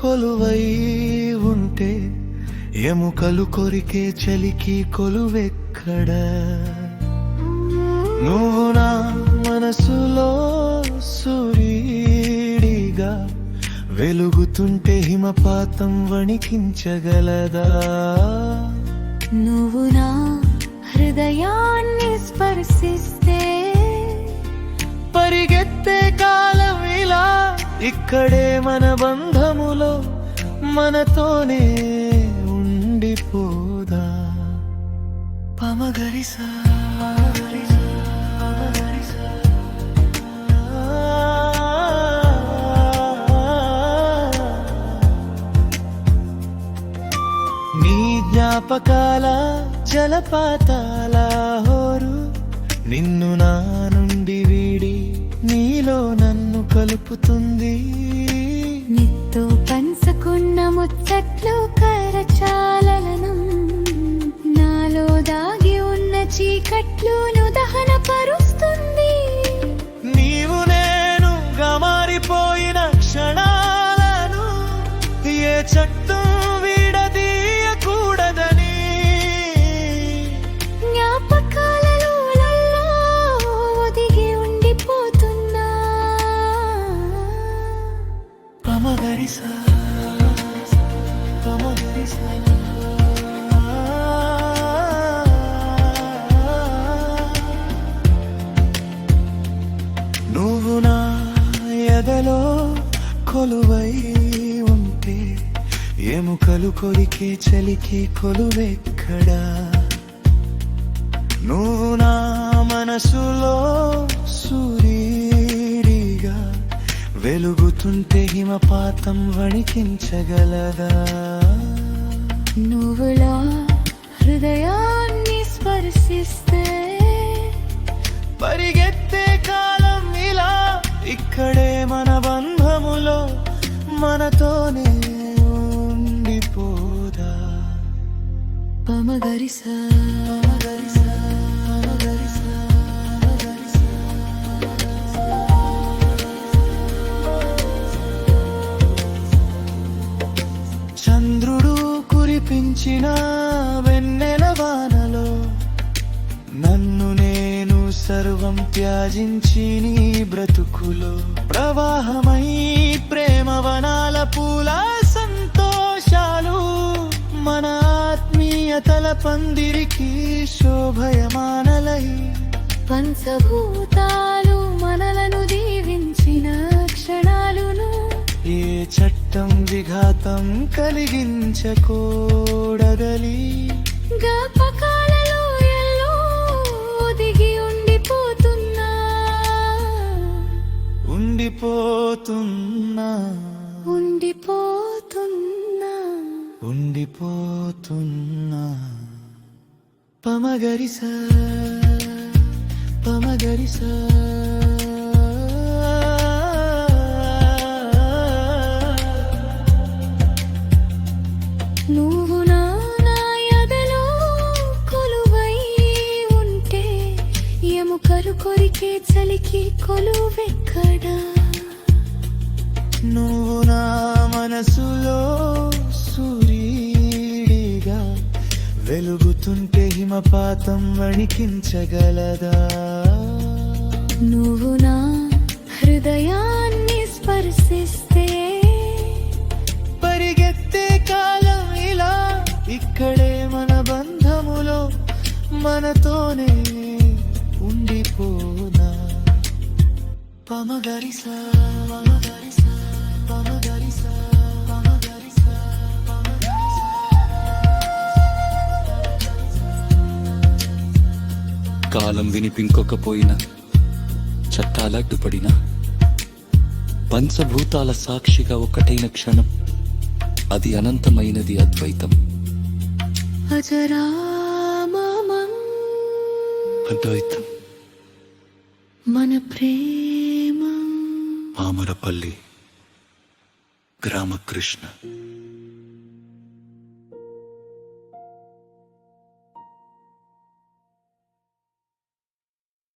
కొలువై ఉంటే ఎముకలు కొరికే చలికి కొలువెక్కడ? నువ్వు నా మనసులో సూర్యుడిగా వెలుగుతుంటే హిమపాతం వణికించగలదా? నువ్వు నా హృదయాన్ని స్పర్శిస్తే ఇక్కడే మన బంధములో మనతోనే ఉండిపోదా? పమగరిసా నీ జ్ఞాపకాల జలపాతాల హోరు నిన్ను నా కలుపుతుంది. నీతో పంచుకున్న ముచ్చట్లు కరచాలనం నాలో దాగి ఉన్న చీకట్లును దహన పరుస్తుంది నీవు నేను మారిపోయిన క్షణాలను ఏ చట్టం ఎముకలు కొరికే చలికి కొలువెక్కడా? నువ్వు నా మనసులో సూర్యుడిగా వెలుగుతుంటే హిమపాతం వణికించగలదా? నువ్వులా హృదయాన్ని స్పర్శిస్తే పరిగెత్తే కాలం ఇలా ఇక్కడే మన బంధములో మనతోనే పమగరిసా చంద్రుడు కురిపించిన వెన్నెల వానలో నన్ను నేను సర్వం త్యాజించి నీ బ్రతుకులో ప్రవాహమై ప్రేమవనా పందిరికి శోభయమానలై. పంచభూతాలు మనలను దీవించిన క్షణాలును. ఏ చట్టం విఘాతం కలిగించకూడదలి. జ్ఞాపకాలలో ఎల్లో ఒదిగి ఉండిపోతున్నా. ఉండిపోతున్నా. ఉండిపోతున్నా. ఉండిపోతున్నా. పమగరిసా పమగరిసా. నువ్వు నా నా ఎదలో కొలువై ఉంటే ఎముకలు కొరికే చలికి కొలువెక్కడా? నువ్వు నా మనసులో వెలుగుతుంటే హిమపాతం వణికించగలదా? నువ్వు నా హృదయాన్ని స్పర్శిస్తే పరిగెత్తే కాలం ఇలా ఇక్కడే మన బంధములో మనతోనే ఉండిపోనా పమగరిసా పమగరిసా. కాలం వినిపింకొకపోయినా చట్టాల అడ్డుపడినా పంచభూతాల సాక్షిగా ఒకటైన క్షణం అది అనంతమైనది అద్వైతం. అద్వైతం. మన ప్రేమ మామరపల్లి గ్రామకృష్ణ.